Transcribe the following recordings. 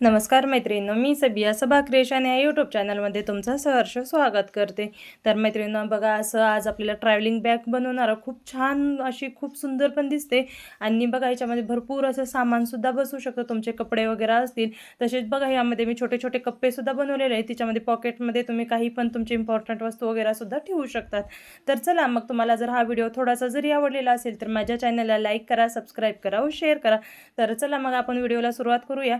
नमस्कार मैत्रिणींनो मी सबिया सभा क्रिएशन या यूट्यूब चॅनलमध्ये तुमचं सहर्ष स्वागत करते. तर मैत्रिणींनो बघा असं आज आपल्याला ट्रॅव्हलिंग बॅग बनवणारं खूप छान अशी खूप सुंदर पण दिसते. आणि बघा याच्यामध्ये भरपूर असं सामानसुद्धा बसू शकतं. तुमचे कपडे वगैरे असतील तसेच बघा यामध्ये मी छोटे छोटे कप्पेसुद्धा बनवलेले आहेत. तिच्यामध्ये पॉकेटमध्ये तुम्ही काही पण तुमचे इम्पॉर्टंट वस्तू वगैरेसुद्धा ठेवू शकतात. तर चला मग तुम्हाला जर हा व्हिडिओ थोडासा जरी आवडलेला असेल तर माझ्या चॅनलला लाईक करा सबस्क्राईब करा व शेअर करा. तर चला मग आपण व्हिडिओला सुरुवात करूया.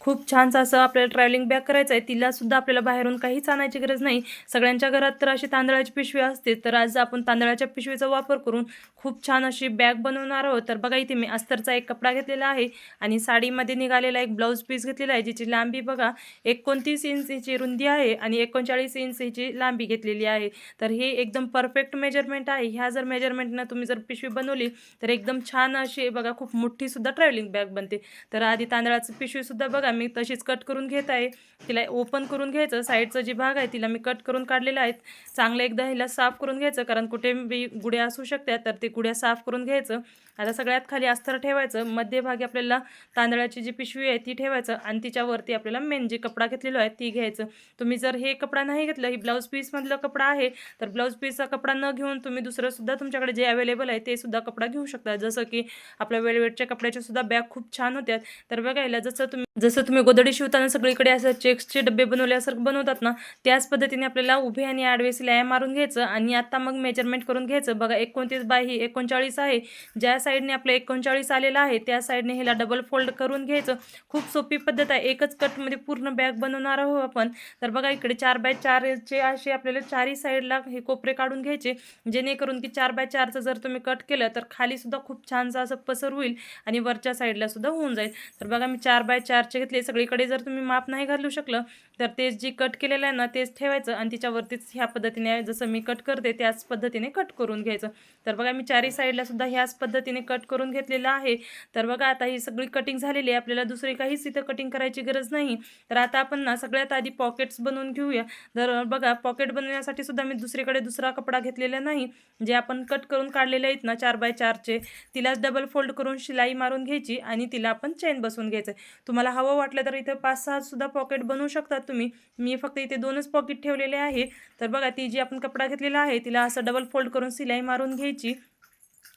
खूप छानसं असं आपल्याला ट्रॅव्हलिंग बॅग करायचं आहे तिलासुद्धा आपल्याला बाहेरून काहीच आणायची गरज नाही. सगळ्यांच्या घरात तर अशी तांदळाची पिशवी असते. तर आज आपण तांदळाच्या पिशवीचा वापर करून खूप छान अशी बॅग बनवणार आहोत. तर बघा इथे मी अस्तरचा एक कपडा घेतलेला आहे आणि साडीमध्ये निघालेला एक ब्लाऊज पीस घेतलेला आहे जिची लांबी बघा एकोणतीस इंच हिची रुंदी आहे आणि एकोणचाळीस इंच हिची लांबी घेतलेली आहे. तर हे एकदम परफेक्ट मेजरमेंट आहे. ह्या जर मेजरमेंटनं तुम्ही जर पिशवी बनवली तर एकदम छान अशी बघा खूप मोठीसुद्धा ट्रॅव्हलिंग बॅग बनते. तर आधी तांदळाची सुद्धा बघा मी तशीच कट करून घेत आहे. तिला ओपन करून घ्यायचं. साईडचा जी भाग आहे तिला मी कट करून काढलेला आहे. चांगलं एकदा हिला साफ करून घ्यायचं कारण कुठे बी गुड्या असू शकतात तर ते गुड्या साफ करून घ्यायचं. आता सगळ्यात खाली अस्तर ठेवायचं. मध्यभागी आपल्याला तांदळाची जी पिशवी आहे ती ठेवायचं. आणि तिच्यावरती आपल्याला मेन जे कपडा घेतलेलो आहे ती घ्यायचं. तुम्ही जर हे कपडा नाही घेतलं ही ब्लाऊज पीसमधलं कपडा आहे तर ब्लाऊज पीसचा कपडा न घेऊन तुम्ही दुसरंसुद्धा तुमच्याकडे जे अवेलेबल आहे ते सुद्धा कपडा घेऊ शकता. जसं की आपल्या वेळवेटच्या कपड्याच्या सुद्धा बॅग खूप छान होत्या तर बघायला जसं तुम्ही जसं तुम्ही गोदडी शिवताना सगळीकडे असं चेक्सचे डबे बनवल्यासारखं बनवतात ना त्याच पद्धतीने आपल्याला उभे आणि आडवे सिलाया मारून घ्यायचं आणि आता मग मेजरमेंट करून घ्यायचं. बघा एकोणतीस बाय ही एकोणचाळीस आहे. ज्या साईडने आपलं एकोणचाळीस आलेलं आहे त्या साईडने ह्याला डबल फोल्ड करून घ्यायचं. खूप सोपी पद्धत आहे. एकच कटमध्ये पूर्ण बॅग बनवणार आहोत आपण. तर बघा इकडे चार बाय चारचे असे आपल्याला चारही साईडला हे कोपरे काढून घ्यायचे. जेणेकरून की चार बाय चारचं जर तुम्ही कट केलं तर खाली सुद्धा खूप छानसं असं पसर होईल आणि वरच्या साईडला सुद्धा होऊन जाईल. तर बघा मी चार बाय चारचे घेतले सगळीकडे जर तुम्ही माप नाही घालू शकलं तर तेच जी कट केलेलं आहे ना तेच ठेवायचं आणि तिच्यावरतीच ह्या पद्धतीने जसं मी कट करते त्याच पद्धतीने कट करून घ्यायचं. तर बघा मी चारही साईडला सुद्धा ह्याच पद्धतीने कट करून घेतलेलं आहे. तर बघा आता ही सगळी कटिंग झालेली आहे. आपल्याला दुसरी काहीच इथं कटिंग करायची गरज नाही. तर आता आपण ना सगळ्यात आधी पॉकेट्स बनवून घेऊया. तर बघा पॉकेट बनवण्यासाठी सुद्धा मी दुसरीकडे दुसरा कपडा घेतलेला नाही. जे आपण कट करून काढलेले आहेत ना चार बाय चारचे तिलाच डबल फोल्ड करून शिलाई मारून घ्यायची आणि तिला आपण चेन बसवून घ्यायचं. तुम्हाला हवं वाटलं तर इथं पाच सहा सुद्धा पॉकेट बनवू शकतात तुम्ही. मी फक्त इथे दोनच पॉकेट ठेवलेले आहे. तर बघा ती जी आपण कपडा घेतलेला आहे तिला असं डबल फोल्ड करून सिलाई मारून घ्यायची.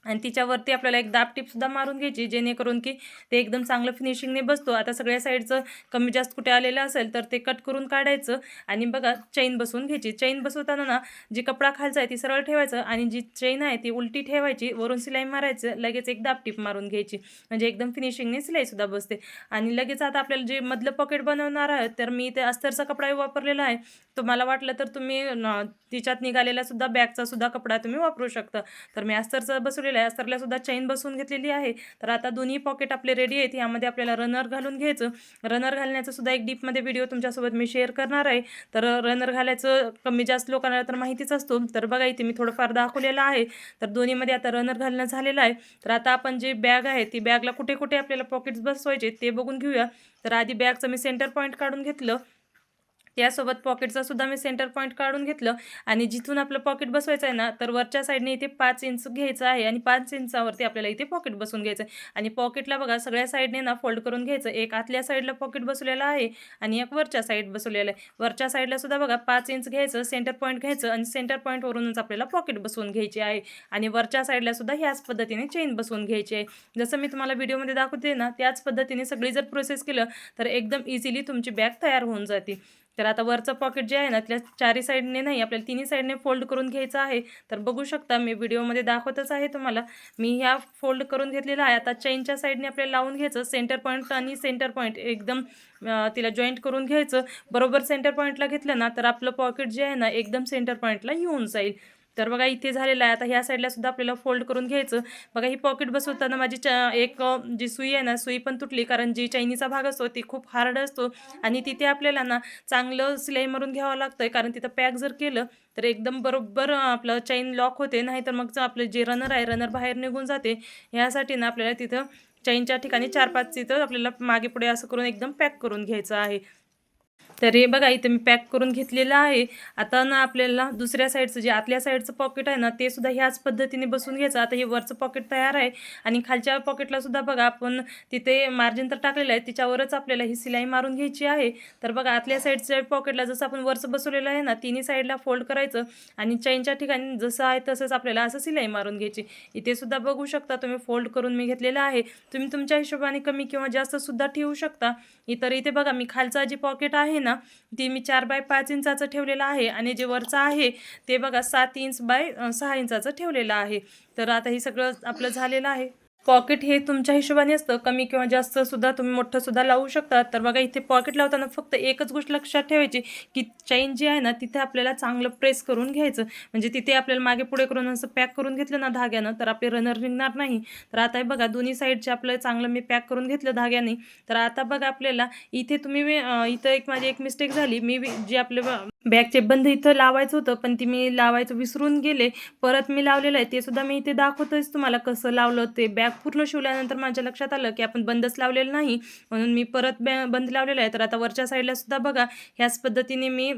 आणि तिच्यावरती आपल्याला एक दाब टिपसुद्धा मारून घ्यायची जेणेकरून की ते एकदम चांगलं फिनिशिंगने बसतो. आता सगळ्या साईडचं कमी जास्त कुठे आलेलं असेल तर ते कट करून काढायचं आणि बघा चैन बसवून घ्यायची. चैन बसवताना ना जी कपडा खालचा आहे ती सरळ ठेवायचं आणि जी चैन आहे ती उलटी ठेवायची वरून सिलाई मारायचं लगेच एक दाब टिप मारून घ्यायची. म्हणजे एकदम फिनिशिंगने सिलाईसुद्धा बसते. आणि लगेच आता आपल्याला जे मधलं पॉकेट बनवणार आहे तर मी ते अस्तरचा कपडा वापरलेला आहे. तुम्हाला वाटलं तर तुम्ही तिच्यात निघालेला सुद्धा बॅगचा सुद्धा कपडा तुम्ही वापरू शकता. तर मी अस्तरचा बसवलेला आहे अस्तरला सुद्धा चैन बसवून घेतलेली आहे. तर आता दोन्ही पॉकेट आपले रेडी आहेत. यामध्ये आपल्याला रनर घालून घ्यायचं. रनर घालण्याचं सुद्धा एक डीपमध्ये व्हिडिओ तुमच्यासोबत मी शेअर करणार आहे. तर रनर घालायचं कमी जास्त लोकांना तर माहितीच असतो. तर बघा इथे मी थोडंफार दाखवलेलं आहे. तर दोन्हीमध्ये आता रनर घालणं झालेलं आहे. तर आता आपण जे बॅग आहे ती बॅगला कुठे कुठे आपल्याला पॉकेट्स बसवायचे ते बघून घेऊया. तर आधी बॅगचं मी सेंटर पॉईंट काढून घेतलं. त्यासोबत पॉकेटचा सुद्धा मी सेंटर पॉईंट काढून घेतलं. आणि जिथून आपलं पॉकेट बसवायचं आहे ना तर वरच्या साईडने इथे पाच इंच घ्यायचं आहे आणि पाच इंचावरती आपल्याला इथे पॉकेट बसवून घ्यायचं आहे. आणि पॉकेटला बघा सगळ्या साईडने ना फोल्ड करून घ्यायचं एक आतल्या साईडला पॉकेट बसवलेलं आहे आणि एक वरच्या साईड बसवलेलं आहे. वरच्या साईडला सुद्धा बघा पाच इंच घ्यायचं सेंटर पॉईंट घ्यायचं आणि सेंटर पॉईंटवरूनच आपल्याला पॉकेट बसवून घ्यायची आहे. आणि वरच्या साईडला सुद्धा ह्याच पद्धतीने चेन बसवून घ्यायची आहे. जसं मी तुम्हाला व्हिडिओमध्ये दाखवते ना त्याच पद्धतीने सगळी जर प्रोसेस केलं तर एकदम इझिली तुमची बॅग तयार होऊन जाते. तर आता वरचं पॉकेट जे आहे ना त्याला चारी साईडने नाही आपल्याला तिन्ही साईडने फोल्ड करून घ्यायचं आहे. तर बघू शकता मी व्हिडिओमध्ये दाखवतच आहे तुम्हाला. मी ह्या फोल्ड करून घेतलेला आहे. आता चैनच्या साईडने आपल्याला लावून घ्यायचं. सेंटर पॉईंट आणि सेंटर पॉईंट एकदम तिला जॉईंट करून घ्यायचं. बरोबर सेंटर पॉईंटला घेतलं ना तर आपलं पॉकेट जे आहे ना एकदम सेंटर पॉईंटला येऊन जाईल. तर बघा इथे झालेलं आहे. आता ह्या साईडला सुद्धा आपल्याला फोल्ड करून घ्यायचं. बघा ही पॉकेट बसवताना माझी च एक जी सुई आहे ना सुई पण तुटली. कारण जी चैनीचा भाग असतो ती खूप हार्ड असतो. आणि तिथे आपल्याला ना चांगलं सिलाई मारून घ्यावं लागतं कारण तिथं पॅक जर केलं तर एकदम बरोबर आपलं चैन लॉक होते. नाहीतर मग आपलं जे रनर आहे रनर बाहेर निघून जाते. ह्यासाठी ना आपल्याला तिथं चैनच्या ठिकाणी चार पाच तिथं आपल्याला मागे पुढे असं करून एकदम पॅक करून घ्यायचं आहे. तर हे बघा इथे मी पॅक करून घेतलेलं आहे. आता ना आपल्याला दुसऱ्या साईडचं जे आतल्या साईडचं पॉकेट आहे ना ते सुद्धा ह्याच पद्धतीने बसून घ्यायचं. आता हे वरचं पॉकेट तयार आहे आणि खालच्या पॉकेटला सुद्धा बघा आपण तिथे मार्जिन तर टाकलेलं आहे. तिच्यावरच आपल्याला ही सिलाई मारून घ्यायची आहे. तर बघा आतल्या साईडच्या पॉकेटला जसं आपण वरचं बसवलेलं आहे ना तिन्ही साईडला फोल्ड करायचं आणि चैनच्या ठिकाणी जसं आहे तसंच आपल्याला असं सिलाई मारून घ्यायची. इथे सुद्धा बघू शकता तुम्ही फोल्ड करून मी घेतलेलं आहे. तुम्ही तुमच्या हिशोबाने कमी किंवा जास्त सुद्धा ठेवू शकता. इतर इथे बघा मी खालचा जे पॉकेट आहे ना ती मी चार बाय पाच इंचाचं ठेवलेलं आहे आणि जे वरचं आहे ते बघा सात इंच बाय सहा इंचाचं ठेवलेलं आहे. तर आता हे सगळं आपलं झालेलं आहे. पॉकेट हे तुमच्या हिशोबाने असतं. कमी किंवा जास्त सुद्धा तुम्ही मोठं सुद्धा लावू शकता. तर बघा इथे पॉकेट लावताना फक्त एकच गोष्ट लक्षात ठेवायची की चैन जी आहे ना तिथे आपल्याला चांगलं प्रेस करून घ्यायचं. म्हणजे तिथे आपल्याला मागे पुढे करून असं पॅक करून घेतलं ना धाग्यानं तर आपले रनर निघणार नाही. तर आता हे बघा दोन्ही साईडचे आपलं चांगलं मी पॅक करून घेतलं धाग्याने तर आता बघा आपल्याला इथे तुम्ही वे- इथं एक माझी एक मिस्टेक झाली. मी जी जे आपले बॅगचे बंद इथं लावायचं होतं पण ती मी लावायचं विसरून गेले. परत मी लावलेलं आहे ते सुद्धा मी इथे दाखवतोच तुम्हाला कसं लावलं ते बॅग पूर्ण शिवल्यानंतर माझ्या लक्षात आलं की आपण बंदच लावलेलं नाही. म्हणून मी परत बॅ बंद लावलेलं आहे. तर आता वरच्या साईडला सुद्धा बघा ह्याच पद्धतीने मी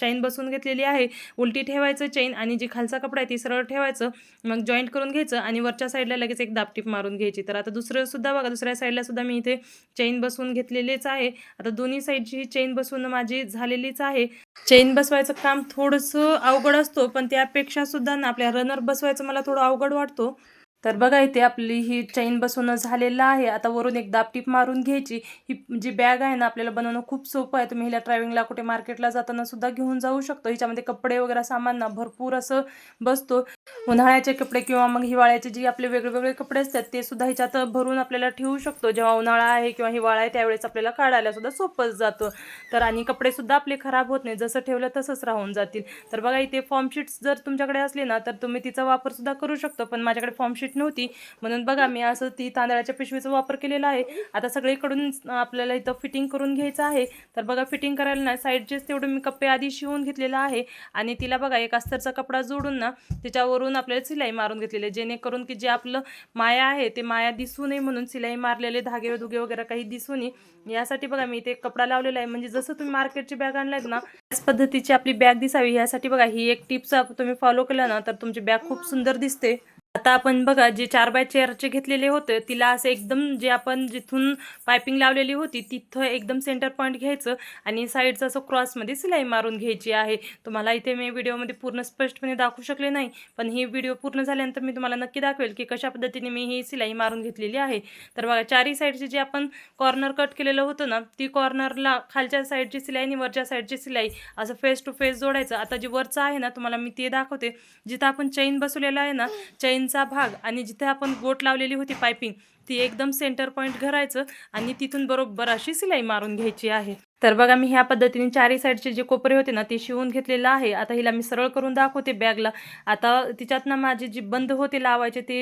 चैन बसून घेतलेली आहे. उलटी ठेवायचं चैन आणि जी खालचा कपडा आहे ती सरळ ठेवायचं मग जॉईंट करून घ्यायचं आणि वरच्या साईडला लगेच एक दापटीप मारून घ्यायची. तर आता दुसरं सुद्धा बघा दुसऱ्या साईडला सुद्धा मी इथे चैन बसून घेतलेलीच आहे. आता दोन्ही साईडची ही चैन बसून माझी झालेलीच आहे. चेन बसवायचं काम थोडंसं अवघड असतो पण त्यापेक्षा सुद्धा ना आपल्या रनर बसवायचं मला थोडं अवघड वाटतो. तर बघा इथे आपली ही चैन बसवणं झालेलं आहे. आता वरून एक दापटीप मारून घ्यायची. ही जी बॅग आहे ना आपल्याला बनवणं खूप सोपं आहे. तुम्ही हिला ट्रॅव्हलिंगला कुठे मार्केटला जाताना सुद्धा घेऊन जाऊ शकतो. हिच्यामध्ये कपडे वगैरे सामान ना भरपूर असं बसतो. उन्हाळ्याचे कपडे किंवा मग हिवाळ्याचे जे आपले वेगवेगळे कपडे असतात ते सुद्धा ह्याच्यात भरून आपल्याला ठेवू शकतो. जेव्हा उन्हाळा आहे किंवा हिवाळा आहे त्यावेळेस आपल्याला काढायला सुद्धा सोपंच जातं. तर आणि कपडे सुद्धा आपले खराब होत नाही. जसं ठेवलं तसंच राहून जातील. तर बघा इथे फॉर्मशीट्स जर तुमच्याकडे असले ना तर तुम्ही तिचा वापर सुद्धा करू शकतो. पण माझ्याकडे फॉर्मशीट नव्हती. म्हणून बघा मी असं ती तांदळाच्या पिशवीचा वापर केलेला आहे. आता सगळीकडून आपल्याला इथं फिटिंग करून घ्यायचं आहे. तर बघा फिटिंग करायला ना साईडचेच तेवढं मी कप्पे आधी शिवून घेतलेला आहे. आणि तिला बघा एक अस्तरचा कपडा जोडून ना त्याच्यावरून आपल्याला सिलाई मारून घेतलेली आहे. जेणेकरून की जे आपलं माया आहे ते माया दिसू नये म्हणून सिलाई मारलेले धागे दुगे वगैरे काही दिसू नये. यासाठी बघा मी इथे कपडा लावलेला आहे. म्हणजे जसं तुम्ही मार्केटची बॅग आणलात ना त्याच पद्धतीची आपली बॅग दिसावी. यासाठी बघा ही एक टिप्स तुम्ही फॉलो केलं ना तर तुमची बॅग खूप सुंदर दिसते. आता आपण बघा जे चार बाय चेअरचे घेतलेले होते तिला असं एकदम जे आपण जिथून पायपिंग लावलेली होती तिथं एकदम सेंटर पॉईंट घ्यायचं आणि साईडचं असं क्रॉसमध्ये सिलाई मारून घ्यायची आहे. तुम्हाला इथे मी व्हिडिओमध्ये पूर्ण स्पष्टपणे दाखवू शकले नाही पण ही व्हिडिओ पूर्ण झाल्यानंतर मी तुम्हाला नक्की दाखवेल की कशा पद्धतीने मी ही सिलाई मारून घेतलेली आहे. तर बघा चारही साईडची जे आपण कॉर्नर कट केलेलं होतं ना ती कॉर्नरला खालच्या साईडची सिलाई आणि वरच्या साईडची सिलाई असं फेस टू फेस जोडायचं. आता जे वरचं आहे ना तुम्हाला मी ते दाखवते. जिथं आपण चैन बसवलेलं आहे ना चैनचा भाग आणि जिथे आपण गोट लावलेली होती पायपिंग ती एकदम सेंटर पॉईंट घरायचं आणि तिथून बरोबर अशी सिलाई मारून घ्यायची आहे. तर बघा मी ह्या पद्धतीने चारही साईडचे जे कोपरे होते ना ते शिवून घेतलेलं आहे. आता हिला मी सरळ करून दाखवते बॅगला. आता तिच्यात ना माझे जे बंद होते लावायचे ते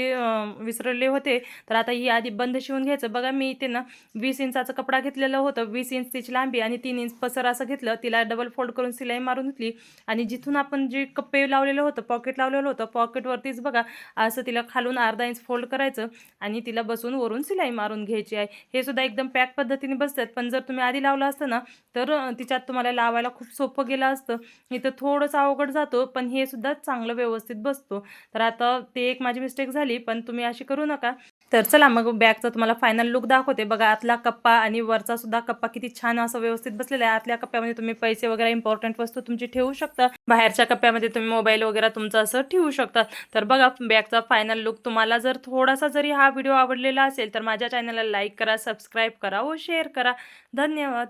विसरले होते. तर आता ही आधी बंद शिवून घ्यायचं. बघा मी इथे ना वीस इंचाचा कपडा घेतलेलं होतं. वीस इंच तिची लांबी आणि तीन इंच पसर असं घेतलं. तिला डबल फोल्ड करून सिलाई मारून घेतली. आणि जिथून आपण जे कप्पे लावलेलं होतं पॉकेट लावलेलं होतं पॉकेटवरतीच बघा असं तिला खालून अर्धा इंच फोल्ड करायचं आणि तिला बसून वरून सिलाई मारून घ्यायची आहे. हे सुद्धा एकदम पॅक पद्धतीने बसतात. पण जर तुम्ही आधी लावलं असतं ना तर तिच्यात तुम्हाला लावायला खूप सोपं गेलं असतं. इथं थोडंसं अवघड जातो पण हे सुद्धा चांगलं व्यवस्थित बसतो. तर आता ते एक माझी मिस्टेक झाली पण तुम्ही अशी करू नका. तर चला मग बॅगचा तुम्हाला फायनल लुक दाखवते. बघा आतला कप्पा आणि वरचा सुद्धा कप्पा किती छान असं व्यवस्थित बसलेला आहे. आतल्या कप्प्यामध्ये तुम्ही पैसे वगैरे इम्पॉर्टंट वस्तू तुमची ठेवू शकता. बाहेरच्या कप्प्यामध्ये तुम्ही मोबाईल वगैरे तुमचं असं ठेवू शकता. तर बघा बॅगचा फायनल लुक तुम्हाला जर थोडासा जरी हा व्हिडिओ आवडलेला असेल तर माझ्या चॅनलला लाईक करा सबस्क्राईब करा व शेअर करा. धन्यवाद.